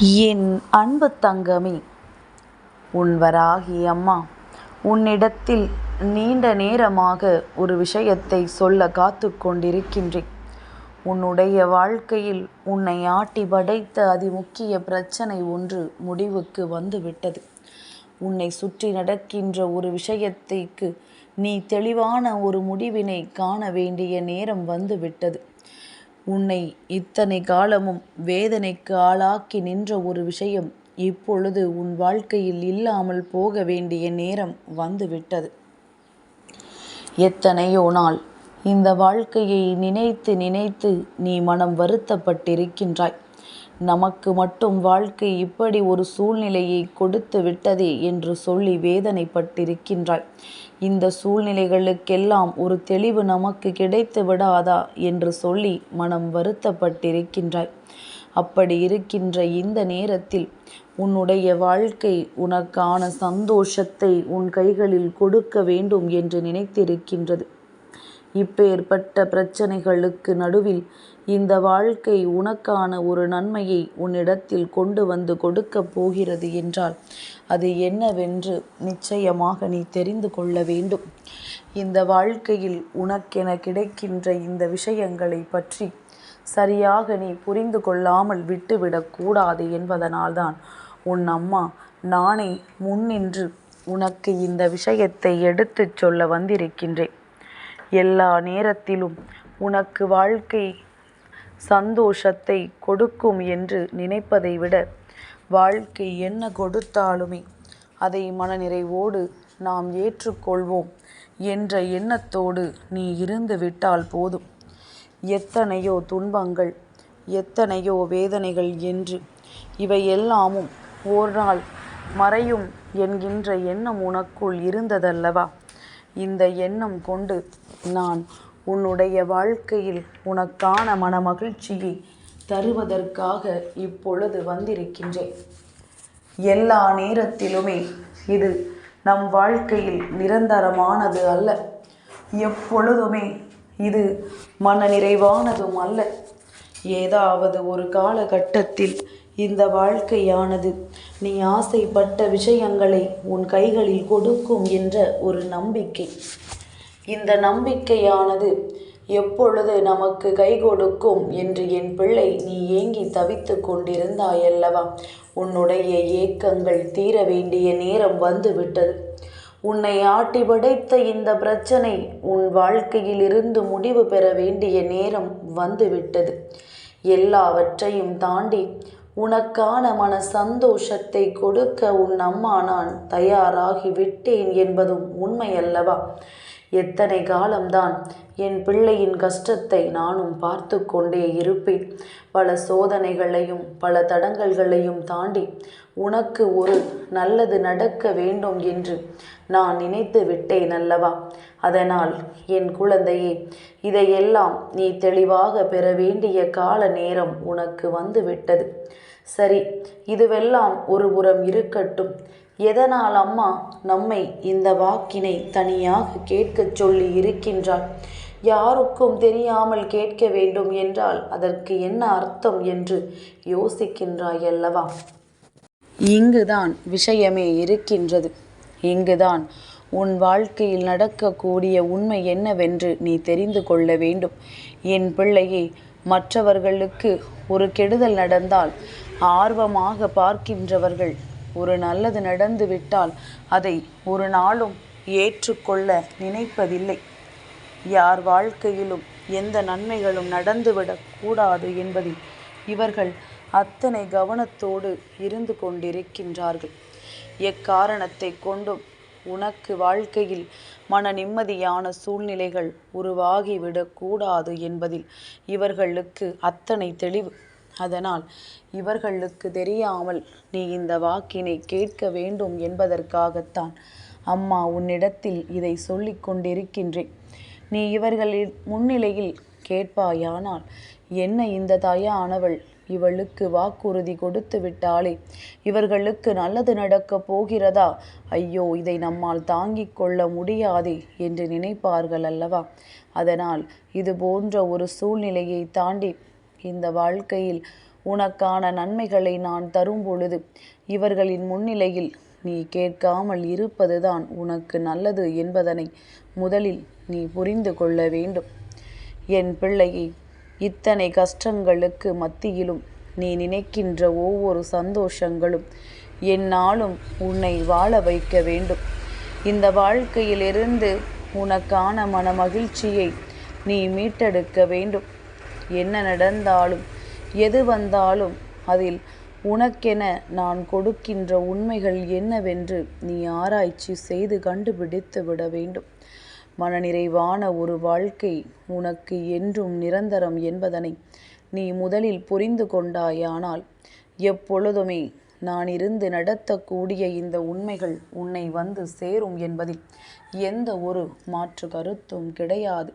என் அன்பு தங்கமே உன்வராகி அம்மா உன்னிடத்தில் நீண்ட நேரமாக ஒரு விஷயத்தை சொல்ல காத்து கொண்டிருக்கின்றேன். உன்னுடைய வாழ்க்கையில் உன்னை ஆட்டி படைத்த அதிமுக்கிய பிரச்சனை ஒன்று முடிவுக்கு வந்துவிட்டது. உன்னை சுற்றி நடக்கின்ற ஒரு விஷயத்திற்கு நீ தெளிவான ஒரு முடிவினை காண வேண்டிய நேரம் வந்துவிட்டது. உன்னை இத்தனை காலமும் வேதனைக்கு ஆளாக்கி நின்ற ஒரு விஷயம் இப்பொழுது உன் வாழ்க்கையில் இல்லாமல் போக வேண்டிய நேரம் வந்துவிட்டது. எத்தனையோ நாள் இந்த வாழ்க்கையை நினைத்து நினைத்து நீ மனம் வருத்தப்பட்டிருக்கின்றாய். நமக்கு மட்டும் வாழ்க்கை இப்படி ஒரு சூழ்நிலையை கொடுத்து விட்டதே என்று சொல்லி வேதனைப்பட்டிருக்கின்றாய். இந்த சூழ்நிலைகளுக்கெல்லாம் ஒரு தெளிவு நமக்கு கிடைத்து விடாதா என்று சொல்லி மனம் வருத்தப்பட்டிருக்கின்றாய். அப்படி இருக்கின்ற இந்த நேரத்தில் உன்னுடைய வாழ்க்கை உனக்கான சந்தோஷத்தை உன் கைகளில் கொடுக்க வேண்டும் என்று நினைத்திருக்கின்றது. இப்பேற்பட்ட பிரச்சனைகளுக்கு நடுவில் இந்த வாழ்க்கை உனக்கான ஒரு நன்மையை உன்னிடத்தில் கொண்டு வந்து கொடுக்கப் போகிறது என்றால் அது என்னவென்று நிச்சயமாக நீ தெரிந்து கொள்ள வேண்டும். இந்த வாழ்க்கையில் உனக்கென கிடைக்கின்ற இந்த விஷயங்களை பற்றி சரியாக நீ புரிந்து கொள்ளாமல் விட்டுவிடக்கூடாது என்பதனால்தான் உன் அம்மா நானே முன்னின்று உனக்கு இந்த விஷயத்தை எடுத்துச் சொல்ல வந்திருக்கின்றேன். எல்லா நேரத்திலும் உனக்கு வாழ்க்கை சந்தோஷத்தை கொடுக்கும் என்று நினைப்பதை விட வாழ்க்கை என்ன கொடுத்தாலுமே அதை மனநிறைவோடு நாம் ஏற்றுக்கொள்வோம் என்ற எண்ணத்தோடு நீ இருந்து விட்டால் போதும். எத்தனையோ துன்பங்கள் எத்தனையோ வேதனைகள் என்று இவை எல்லாமும் ஓர் நாள் மறையும் என்கின்ற எண்ணம் உனக்குள் இருந்ததல்லவா? இந்த எண்ணம் கொண்டு நான் உன்னுடைய வாழ்க்கையில் உனக்கான மனமகிழ்ச்சியை தருவதற்காக இப்பொழுது வந்திருக்கின்றேன். எல்லா நேரத்திலுமே இது நம் வாழ்க்கையில் நிரந்தரமானது அல்ல. எப்பொழுதுமே இது மன நிறைவானதும் அல்ல. ஏதாவது ஒரு காலகட்டத்தில் இந்த வாழ்க்கையானது. நீ ஆசைப்பட்ட விஷயங்களை உன் கைகளில் கொடுக்கும் என்ற ஒரு நம்பிக்கை. இந்த நம்பிக்கையானது எப்பொழுது நமக்கு கை கொடுக்கும் என்று என் பிள்ளை நீ ஏங்கி தவித்து கொண்டிருந்தாயல்லவா உன்னுடைய ஏக்கங்கள் தீர வேண்டிய நேரம் வந்துவிட்டது. உன்னை ஆட்டி படைத்த இந்த பிரச்சனை உன் வாழ்க்கையிலிருந்து முடிவு பெற வேண்டிய நேரம் வந்துவிட்டது. எல்லாவற்றையும் தாண்டி உனக்கான மன சந்தோஷத்தை கொடுக்க உன் அம்மா நான் தயாராகி விட்டேன் என்பதும் உண்மையல்லவா? எத்தனை காலம்தான் என் பிள்ளையின் கஷ்டத்தை நானும் பார்த்து கொண்டே இருப்பேன். பல சோதனைகளையும் பல தடங்கல்களையும் தாண்டி உனக்கு ஒரு நல்லது நடக்க வேண்டும் என்று நான் நினைத்து விட்டேன் அல்லவா? அதனால் என் குழந்தையே இதையெல்லாம் நீ தெளிவாக பெற வேண்டிய கால நேரம் உனக்கு வந்து விட்டது சரி இதுவெல்லாம் ஒரு புறம் இருக்கட்டும். எதனால் அம்மா நம்மை இந்த வாக்கினை தனியாக கேட்கச் சொல்லி இருக்கின்றாள்? யாருக்கும் தெரியாமல் கேட்க வேண்டும் என்றால் அதற்கு என்ன அர்த்தம் என்று யோசிக்கின்றாய் அல்லவா? இங்குதான் விஷயமே இருக்கின்றது. இங்குதான் உன் வாழ்க்கையில் நடக்கக்கூடிய உண்மை என்னவென்று நீ தெரிந்து கொள்ள வேண்டும். என் பிள்ளையை மற்றவர்களுக்கு ஒரு கெடுதல் நடந்தால் ஆர்வமாக பார்க்கின்றவர்கள் ஒரு நல்லது நடந்து விட்டால் அதை ஒரு நாளும் ஏற்றுக்கொள்ள நினைப்பதில்லை. யார் வாழ்க்கையிலும் எந்த நன்மைகளும் நடந்துவிடக்கூடாது என்பதில் இவர்கள் அத்தனை கவனத்தோடு இருந்து கொண்டிருக்கின்றார்கள். எக்காரணத்தை கொண்டும் உனக்கு வாழ்க்கையில் மன நிம்மதியான சூழ்நிலைகள் உருவாகிவிடக்கூடாது என்பதில் இவர்களுக்கு அத்தனை தெளிவு. அதனால் இவர்களுக்கு தெரியாமல் நீ இந்த வாக்கினை கேட்க வேண்டும் என்பதற்காகத்தான் அம்மா உன்னிடத்தில் இதை சொல்லிக் கொண்டிருக்கின்றேன். நீ இவர்களின் முன்னிலையில் கேட்பாயானால் என்ன இந்த தாயானவள்? இவளுக்கு வாக்குறுதி கொடுத்து விட்டாளே. இவர்களுக்கு நல்லது நடக்கப் போகிறதா? ஐயோ இதை நம்மால் தாங்கிக் கொள்ள முடியாதே என்று நினைப்பார்கள் அல்லவா? அதனால் இது போன்ற ஒரு சூழ்நிலையை தாண்டி இந்த வாழ்க்கையில் உனக்கான நன்மைகளை நான் தரும் பொழுது இவர்களின் முன்னிலையில் நீ கேட்காமல் இருப்பதுதான் உனக்கு நல்லது என்பதனை முதலில் நீ புரிந்து கொள்ள வேண்டும். என் பிள்ளையை இத்தனை கஷ்டங்களுக்கு மத்தியிலும் நீ நினைக்கின்ற ஒவ்வொரு சந்தோஷங்களும் என்னாலும் உன்னை வாழ வைக்க வேண்டும். இந்த வாழ்க்கையிலிருந்து உனக்கான மன மகிழ்ச்சியை நீ மீட்டெடுக்க வேண்டும். என்ன நடந்தாலும் எது வந்தாலும் அதில் உனக்கென நான் கொடுக்கின்ற உண்மைகள் என்னவென்று நீ ஆராய்ச்சி செய்து கண்டுபிடித்து விட வேண்டும். மனநிறைவான ஒரு வாழ்க்கை உனக்கு என்றும் நிரந்தரம் என்பதனை நீ முதலில் புரிந்து கொண்டாயானால் எப்பொழுதுமே நான் இருந்து நடத்தக்கூடிய இந்த உண்மைகள் உன்னை வந்து சேரும் என்பதில் எந்த ஒரு மாற்று கருத்தும் கிடையாது.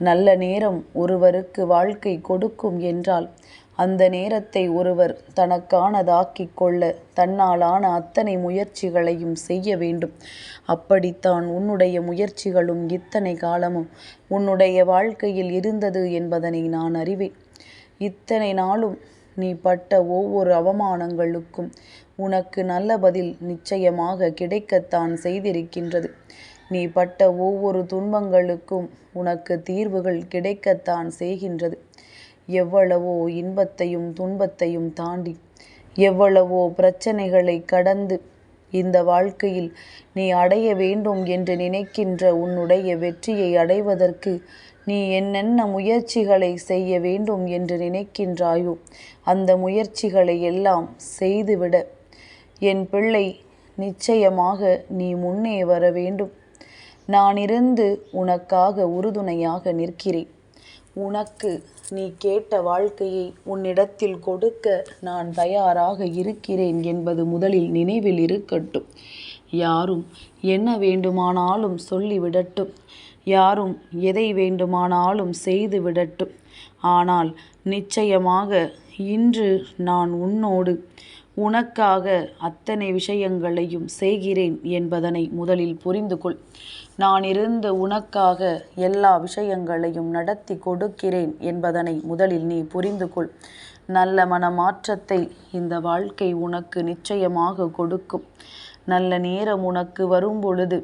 நல்ல நேரம் ஒருவருக்கு வாழ்க்கை கொடுக்கும் என்றால் அந்த நேரத்தை ஒருவர் தனக்கானதாக்கிக் கொள்ள தன்னாலான அத்தனை முயற்சிகளையும் செய்ய வேண்டும். அப்படித்தான் உன்னுடைய முயற்சிகளும் இத்தனை காலமும் உன்னுடைய வாழ்க்கையில் இருந்தது என்பதனை நான் அறிவேன். இத்தனை நாளும் நீ பட்ட ஒவ்வொரு அவமானங்களுக்கும் உனக்கு நல்ல பதில் நிச்சயமாக கிடைக்கத்தான் செய்திருக்கின்றது. நீ பட்ட ஒவ்வொரு துன்பங்களுக்கும் உனக்கு தீர்வுகள் கிடைக்கத்தான் செய்கின்றது. எவ்வளவோ இன்பத்தையும் துன்பத்தையும் தாண்டி எவ்வளவோ பிரச்சனைகளை கடந்து இந்த வாழ்க்கையில் நீ அடைய வேண்டும் என்று நினைக்கின்ற உன்னுடைய வெற்றியை அடைவதற்கு நீ என்னென்ன முயற்சிகளை செய்ய வேண்டும் என்று நினைக்கின்றாயோ அந்த முயற்சிகளை எல்லாம் செய்துவிட என் பிள்ளை நிச்சயமாக நீ முன்னே வர வேண்டும். நான் இருந்து உனக்காக உறுதுணையாக நிற்கிறேன். உனக்கு நீ கேட்ட வாழ்க்கையை உன்னிடத்தில் கொடுக்க நான் தயாராக இருக்கிறேன் என்பது முதலில் நினைவில் இருக்கட்டும். யாரும் என்ன வேண்டுமானாலும் சொல்லிவிடட்டும் யாரும் எதை வேண்டுமானாலும் செய்து விடட்டும். ஆனால் நிச்சயமாக இன்று நான் உன்னோடு உனக்காக அத்தனை விஷயங்களையும் செய்கிறேன் என்பதனை முதலில் புரிந்து கொள் நான் இருந்து உனக்காக எல்லா விஷயங்களையும் நடத்தி கொடுக்கிறேன் என்பதனை முதலில் நீ புரிந்து கொள் நல்ல மனமாற்றத்தை இந்த வாழ்க்கை உனக்கு நிச்சயமாக கொடுக்கும். நல்ல நேரம் உனக்கு வரும் பொழுது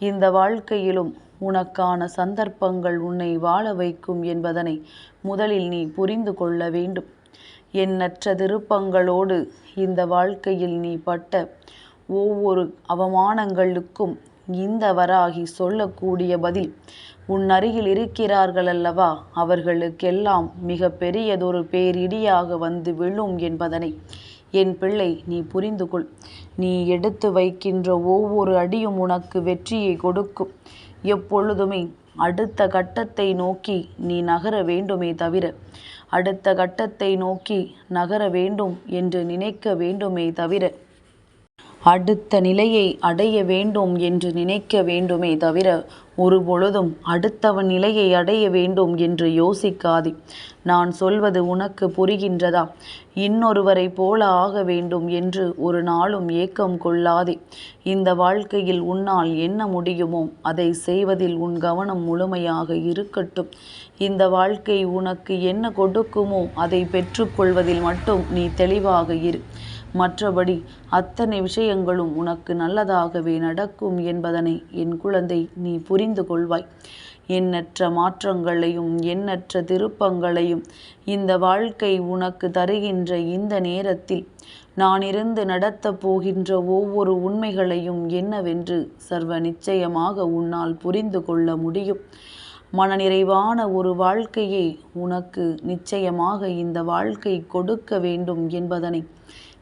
இந்த வாழ்க்கையிலும் உனக்கான சந்தர்ப்பங்கள் உன்னை வாழ வைக்கும் என்பதனை முதலில் நீ புரிந்து கொள்ள வேண்டும். எண்ணற்ற திருப்பங்களோடு இந்த வாழ்க்கையில் நீ பட்ட ஒவ்வொரு அவமானங்களுக்கும் இந்த வராகி சொல்லக்கூடிய பதில் உன் அருகில் இருக்கிறார்கள் அல்லவா அவர்களுக்கெல்லாம் மிக பெரியதொரு பேரிடியாக வந்து விழும் என்பதனை என் பிள்ளை நீ புரிந்து கொள் நீ எடுத்து வைக்கின்ற ஒவ்வொரு அடியும் உனக்கு வெற்றியை கொடுக்கும். எப்பொழுதுமே அடுத்த கட்டத்தை நோக்கி நீ நகர வேண்டுமே தவிர அடுத்த கட்டத்தை நோக்கி நகர வேண்டும் என்று நினைக்க வேண்டுமே தவிர அடுத்த நிலையை அடைய வேண்டும் என்று நினைக்க வேண்டுமே தவிர ஒரு பொழுதும் அடுத்தவன் நிலையை அடைய வேண்டும் என்று யோசிக்காதே. நான் சொல்வது உனக்கு புரிகின்றதா? இன்னொருவரை போல ஆக வேண்டும் என்று ஒரு நாளும் ஏக்கம் கொள்ளாதே. இந்த வாழ்க்கையில் உன்னால் என்ன முடியுமோ அதை செய்வதில் உன் கவனம் முழுமையாக இருக்கட்டும். இந்த வாழ்க்கை உனக்கு என்ன கொடுக்குமோ அதை பெற்றுக்கொள்வதில் மட்டும் நீ தெளிவாக இரு. மற்றபடி அத்தனை விஷயங்களும் உனக்கு நல்லதாகவே நடக்கும் என்பதனை என் குழந்தை நீ புரிந்து கொள்வாய். எண்ணற்ற மாற்றங்களையும் எண்ணற்ற திருப்பங்களையும் இந்த வாழ்க்கை உனக்கு தருகின்ற இந்த நேரத்தில் நான் இருந்து நடத்தப் போகின்ற ஒவ்வொரு உண்மைகளையும் என்னவென்று சர்வ நிச்சயமாக உன்னால் புரிந்து கொள்ள முடியும். மனநிறைவான ஒரு வாழ்க்கையை உனக்கு நிச்சயமாக இந்த வாழ்க்கை கொடுக்க வேண்டும் என்பதனை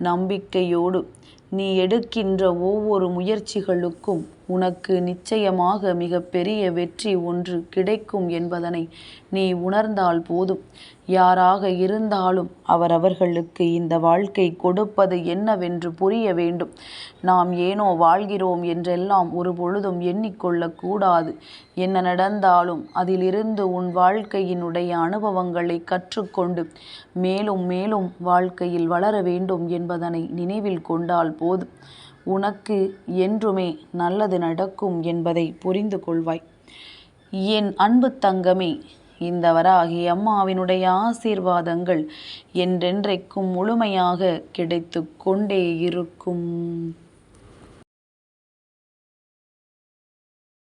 நம்பிக்கையோடு நீ எடுக்கின்ற ஒவ்வொரு முயற்சிகளுக்கும் உனக்கு நிச்சயமாக மிகப்பெரிய வெற்றி ஒன்று கிடைக்கும் என்பதனை நீ உணர்ந்தால் போதும். யாராக இருந்தாலும் அவரவர்களுக்கு இந்த வாழ்க்கை கொடுப்பது என்னவென்று புரிய வேண்டும். நாம் ஏனோ வாழ்கிறோம் என்றெல்லாம் ஒரு பொழுதும் எண்ணிக்கொள்ளக்கூடாது என்ன நடந்தாலும் அதிலிருந்து உன் வாழ்க்கையினுடைய அனுபவங்களை கற்றுக்கொண்டு மேலும் மேலும் வாழ்க்கையில் வளர வேண்டும் என்பதனை நினைவில் கொண்டால் போதும் உனக்கு என்றுமே நல்லது நடக்கும் என்பதை புரிந்து கொள்வாய். என் அன்பு தங்கமே இந்த வராகி அம்மாவினுடைய ஆசீர்வாதங்கள் என்றென்றைக்கும் முழுமையாக கிடைத்து கொண்டே இருக்கும்.